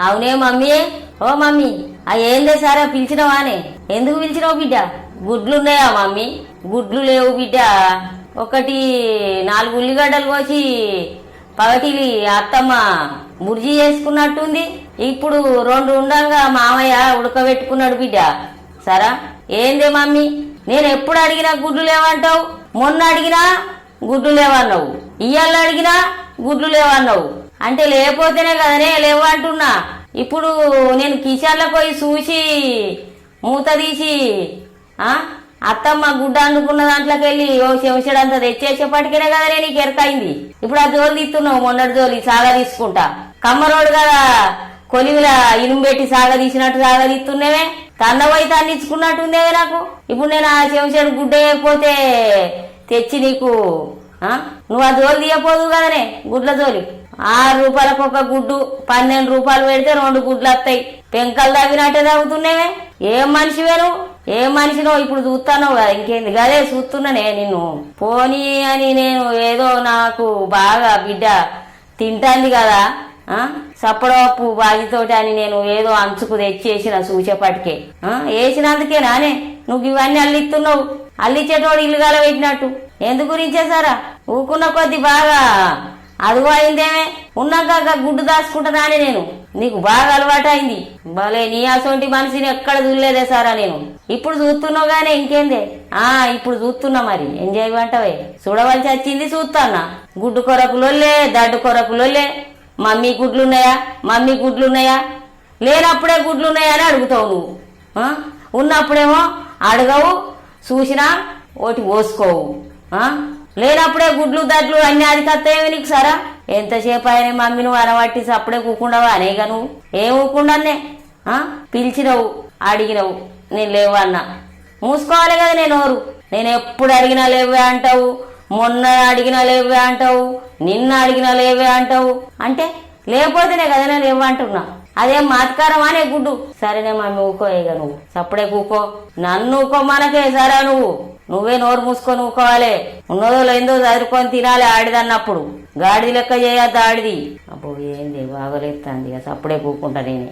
అవునే మమ్మీ. ఓ మమ్మీ ఆ ఏందే సారా పిలిచినవానే ఎందుకు పిలిచినావు బిడ్డ? గుడ్లున్నాయా మమ్మీ? గుడ్లు లేవు బిడ్డ. ఒకటి నాలుగు ఉల్లిగడ్డలు కోసి పగటిలి అత్తమ్మ బుర్జీ చేసుకున్నట్టుంది. ఇప్పుడు రెండు ఉండంగా మామయ్య ఉడకబెట్టుకున్నాడు బిడ్డ. సరా? ఏందే మమ్మీ? నేను ఎప్పుడు అడిగినా గుడ్లు లేవంటావు? మొన్న అడిగినా గుడ్లు లేవన్నావు. ఇయ్యాల అడిగినా గుడ్లు లేవన్నావు. అంటే లేకపోతేనే కదనే లేవు అంటున్నా. ఇప్పుడు నేను కిచెన్లో పోయి చూసి మూత తీసి అత్తమ్మ గుడ్డ అనుకున్న దాంట్లోకి వెళ్ళి ఓ చెంచడంతా తెచ్చేసేపటికేనే కదనే నీకు ఎరకైంది. ఇప్పుడు ఆ జోలు తీస్తున్నావు మొన్నటి జోలి సాగా తీసుకుంటా. కమ్మరోడు కదా కొలివిల ఇనుము పెట్టి సాగ తీసినట్టు సాగ తీస్తున్నావే తన్నపోయి తన్నిచ్చుకున్నట్టుందే నాకు. ఇప్పుడు నేను ఆ చెంచడు గుడ్డ వేయకపోతే తెచ్చి నీకు నువ్వు ఆ జోలు తీయపోదు కదనే గుడ్ల జోలి. ఆరు రూపాయలకు ఒక గుడ్డు పన్నెండు రూపాయలు పెడితే రెండు గుడ్లు వస్తాయి. పెంకలు తవ్వినట్టే తవ్వుతున్నావే? ఏం మనిషివే నువ్వు? ఏం మనిషినో ఇప్పుడు చూస్తానో కదా? ఇంకేంది? కదే చూస్తున్నానే నిన్ను. పోనీ అని నేను ఏదో నాకు బాగా బిడ్డ తింటాంది కదా ఆ? బాధితోటి అని నేను ఏదో అంచుకు తెచ్చేసిన సూచేపటికే. వేసినందుకే నానే. నువ్వు ఇవన్నీ అల్లిస్తున్నావు అల్లిచ్చేటోడు ఇల్లు గల పెట్టినట్టు ఎందు గురించే సారా? ఊకున్న కొద్ది బాగా అదిగో అయిందేమే. ఉన్నాక గుడ్డు దాచుకుంటున్నానే నేను. నీకు బాగా అలవాటు అయింది భలే నీ అసొంటి మనిషిని ఎక్కడ చూడలేదే సారా నేను. ఇప్పుడు చూస్తున్నావు గానే ఇంకేందే? ఆ ఇప్పుడు చూస్తున్నా మరి. ఎంజాయ్ అంటావే చూడవలసి వచ్చింది చూస్తానా గుడ్డు కొరకులోలే దడ్డు కొరకులోలే మమ్మీ గుడ్లున్నాయా? మమ్మీ గుడ్లున్నాయా? లేనప్పుడే గుడ్లున్నాయా అని అడుగుతావు నువ్వు. ఉన్నప్పుడేమో అడగవు చూసినా ఓటి పోసుకోవు ఆ? లేనప్పుడే గుడ్లు దడ్లు అన్ని అది కత్తేమి నీకు సరా? ఎంతసేపు ఆయన మమ్మీ నువ్వు అనబట్టి అప్పుడే కూకుండావా? అనేగా నువ్వు. ఏం ఊకుండానే పిలిచినవు అడిగినవు. నేను లేవు అన్నా మూసుకోవాలి కదా నేను ఓరు నేను ఎప్పుడు అడిగినా లేవే అంటావు. మొన్న అడిగినా లేవే అంటావు. నిన్న అడిగినా లేవే అంటావు. అంటే లేకపోతేనే కదా నేను లేవు అంటున్నా. అదేం మాత్కారం అనే గుడ్డు? సరేనే మమ్మీ ఊకో ఇక నువ్వు. సప్పుడే కూకో. నన్ను ఊకోమనకే సరే నువ్వు. నువ్వే నోరు మూసుకొని ఊకోవాలి. ఉన్నదో లేదో చదువుకొని తినాలి ఆడిదన్నప్పుడు. గాడిది లెక్క చేయద్దు ఆడిది. అబ్బో ఏంది బాగోలేస్తుంది ఇక సప్పుడే కూకుంటా నేనే.